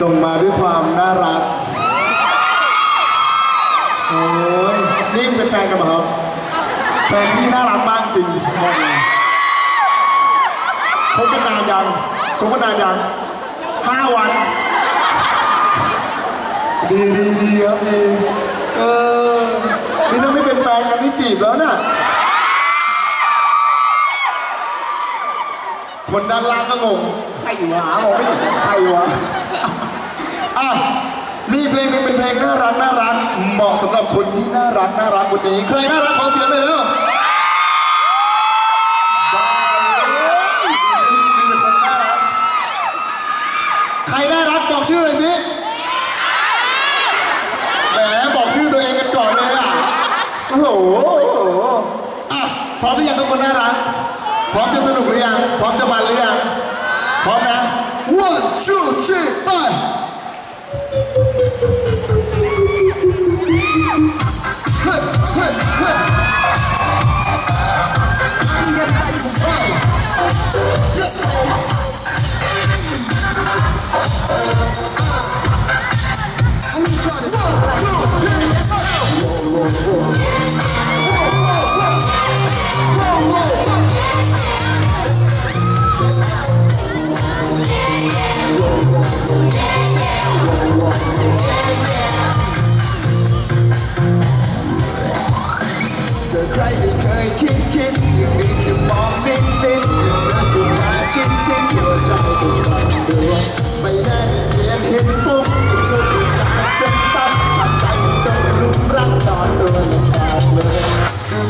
ส่งมาด้วยความน่ารัก โอ้ยนี่เป็นแฟนกันเหรอครับ แฟนพี่น่ารักมากจริงบอกเลยคบกันนานยังคบกันนานยังห้าวัน ดีดีดีครับดีเออ นี่ถ้าไม่เป็นแฟนกันนี่จีบแล้วน่ะ คนด้านล่างก็งง ใครวะมองไม่เห็นใครวะ อะมีเพลงหนึงเป็นเพลงน่ารักน่ารักเหมาะสำหรับคนที่น่ารักน่ารักคนนี้ ใครน่ารักขอเสียงเลยเร็วมีแต่คนน่ารักใครน่ารักบอกชื่อเลยสิแหมบอกชื่อตัวเองกันก่อนเลยอะโอ้โหอะพร้อมหรือยังทุกคนน่ารัก พร้อมจะสนุกหรือยัง พร้อมจะมันหรือยัง พร้อมนะ one two three five Clip, Yeah. คิดคิดอย่างนี้แค่มองนิดนิดเธอก็มาชิดชิดหัวใจก็ฟังดูไม่ได้เพียงเห็นฟุ้งเธอดูตาฉันตับหัวใจมันต้องรุมรักจอดตัวละขาดเลย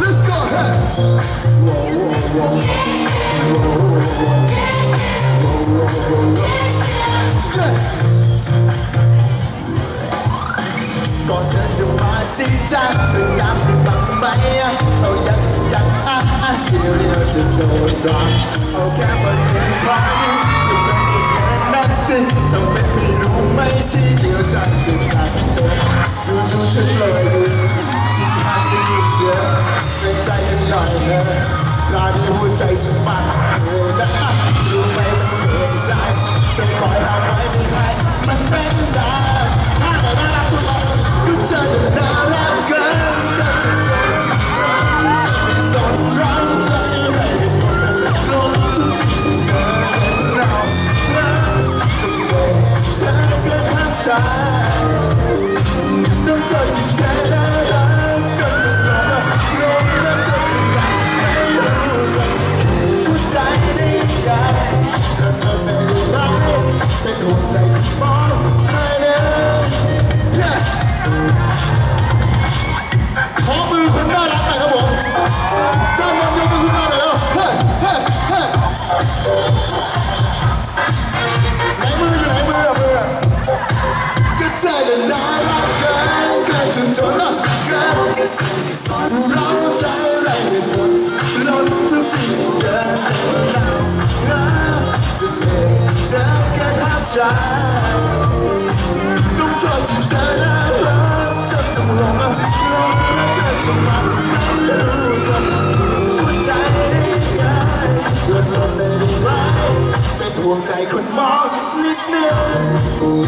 Let's go ahead. Whoa, whoa, whoa. จริงจังพยายามให้บังไหมเอายังยังอะเดี๋ยวเดี๋ยวจะโดนรักเอาแค่มาเห็นครั้งนี้จะไม่ได้เกินนั้นสิทำเป็นไม่รู้ไม่ชี้เดี๋ยวฉันจะจัดเดินดูดูฉันเลยดูที่ทางที่ยิ่งเยอะเป็นใจกันหน่อยนะครานหัวใจฉันมันเออนะรู้ไหมมันเหนื่อยใจต้องคอยเอาไว้ไม่ให้มันเป็นได้ กิ กินเราใจไรไม่หมดล้นทุกสิ่งที่เธอเป็นเรารักจะเป็นเธอแค่ทับใจต้องชอบที่เธอน่ารักจะต้องลงมาลงมาเธอชอบมาไม่รู้จะหัวใจได้ยังลดลงไม่ได้ไหมเป็นห่วงใจคนมองนิดนึง